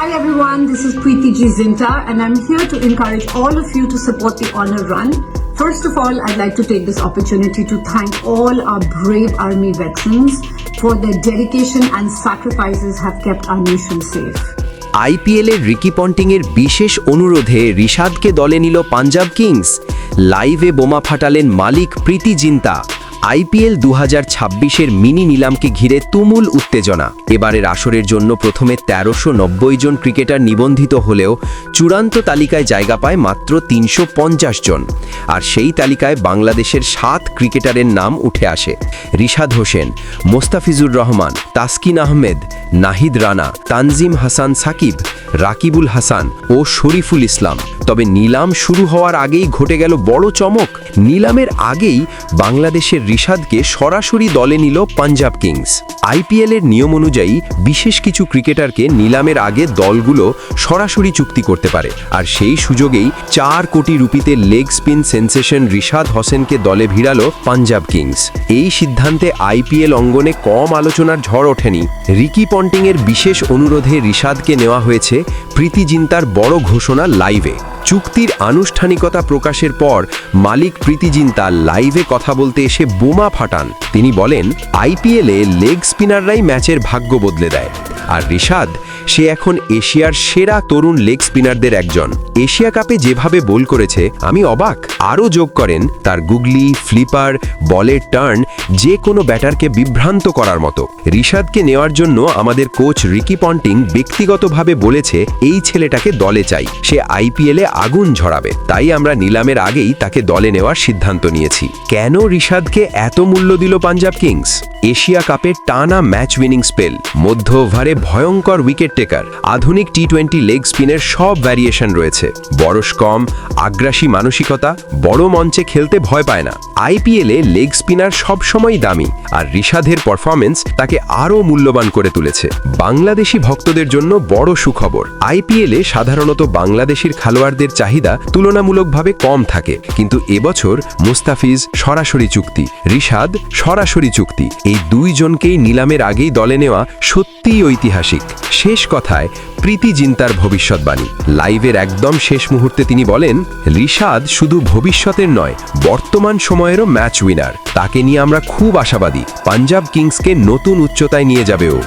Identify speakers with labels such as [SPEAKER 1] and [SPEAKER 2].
[SPEAKER 1] Hi everyone, this is Preeti G. Zinta and I'm here to encourage all of you to support the Honor Run. First of all, I'd like to take this opportunity to thank all our brave Army veterans for their dedication and sacrifices have kept our nation safe.
[SPEAKER 2] আইপিএলের Ricky পন্টিংয়ের বিশেষ অনুরোধে রিশাদকে দলে নিল Punjab Kings লাইভে বোমা ফাটালেন মালিক প্রীতি Zinta IPL দু হাজার মিনি নিলামকে ঘিরে তুমুল উত্তেজনা। এবারের আসরের জন্য প্রথমে তেরোশো জন ক্রিকেটার নিবন্ধিত হলেও চূড়ান্ত তালিকায় জায়গা পায় মাত্র তিনশো পঞ্চাশ জন। আর সেই তালিকায় বাংলাদেশের সাত ক্রিকেটারের নাম উঠে আসে। রিশাদ হোসেন, মোস্তাফিজুর রহমান, তাসকিন আহমেদ, নাহিদ রানা, তানজিম হাসান সাকিব রাকিবুল হাসান ও শরীফুল ইসলাম। তবে নিলাম শুরু হওয়ার আগেই ঘটে গেল বড় চমক। নিলামের আগেই বাংলাদেশের রিশাদকে সরাসরি দলে নিল পাঞ্জাব কিংস। আইপিএলের নিয়ম অনুযায়ী বিশেষ কিছু ক্রিকেটারকে নিলামের আগে দলগুলো সরাসরি চুক্তি করতে পারে। আর সেই সুযোগেই চার কোটি রুপিতে লেগ স্পিন সেন্সেশন রিশাদ হোসেনকে দলে ভিড়ালো পাঞ্জাব কিংস। এই সিদ্ধান্তে আইপিএল অঙ্গনে কম আলোচনার ঝড় ওঠেনি। রিকি পন্টিংয়ের বিশেষ অনুরোধে রিশাদকে নেওয়া হয়েছে প্রীতি জিন্তার বড় ঘোষণা লাইভে। চুক্তির আনুষ্ঠানিকতা প্রকাশের পর মালিক প্রীতি জিন্তা লাইভে কথা বলতে এসে বোমা ফাটান। তিনি বলেন, আইপিএলে লেগ স্পিনাররাই ম্যাচের ভাগ্য বদলে দেয়। আর রিশাদ, সে এখন এশিয়ার সেরা তরুণ লেগ স্পিনারদের একজন। এশিয়া কাপে যেভাবে বোল করেছে, আমি অবাক। আরও যোগ করেন তার গুগলি, ফ্লিপার বলের টার্ন, যে কোনো ব্যাটারকে বিভ্রান্ত করার মতো। রিশাদকে নেওয়ার জন্য আমাদের কোচ রিকি পন্টিং ব্যক্তিগতভাবে বলেছে, এই ছেলেটাকে দলে চাই। সে আইপিএলে আগুন ঝরাবে। তাই আমরা নিলামের আগেই তাকে দলে নেওয়ার সিদ্ধান্ত নিয়েছি। কেন রিশাদকে এত মূল্য দিল পাঞ্জাব কিংস? এশিয়া কাপে টানা ম্যাচ উইনিং স্পেল, মধ্য ওভারে ভয়ঙ্কর উইকেট টেকার আধুনিক টি টোয়েন্টি লেগ স্পিনের সব ভ্যারিয়েশন রয়েছে। বয়স কম, আগ্রাসী মানসিকতা, বড় মঞ্চে খেলতে ভয় পায় না। আইপিএলে লেগ স্পিনার সবসময় দামি, আর রিশাদের পারফরমেন্স তাকে আরও মূল্যবান করে তুলেছে। বাংলাদেশি ভক্তদের জন্য বড় সুখবর। আইপিএলে সাধারণত বাংলাদেশির খেলোয়াড়দের চাহিদা তুলনামূলকভাবে কম থাকে, কিন্তু এবছর মুস্তাফিজ সরাসরি চুক্তি, রিশাদ সরাসরি চুক্তি। এই দুইজনকেই নিলামের আগেই দলে নেওয়া সত্যিই ঐতিহাসিক। শেষ কথায়, প্রীতি জিন্তার ভবিষ্যৎবাণী। লাইভের একদম শেষ মুহূর্তে তিনি বলেন, রিশাদ শুধু ভবিষ্যতের নয়, বর্তমান সময়েরও ম্যাচ উইনার। তাকে নিয়ে আমরা খুব আশাবাদী। পাঞ্জাব কিংসকে নতুন উচ্চতায় নিয়ে যাবেও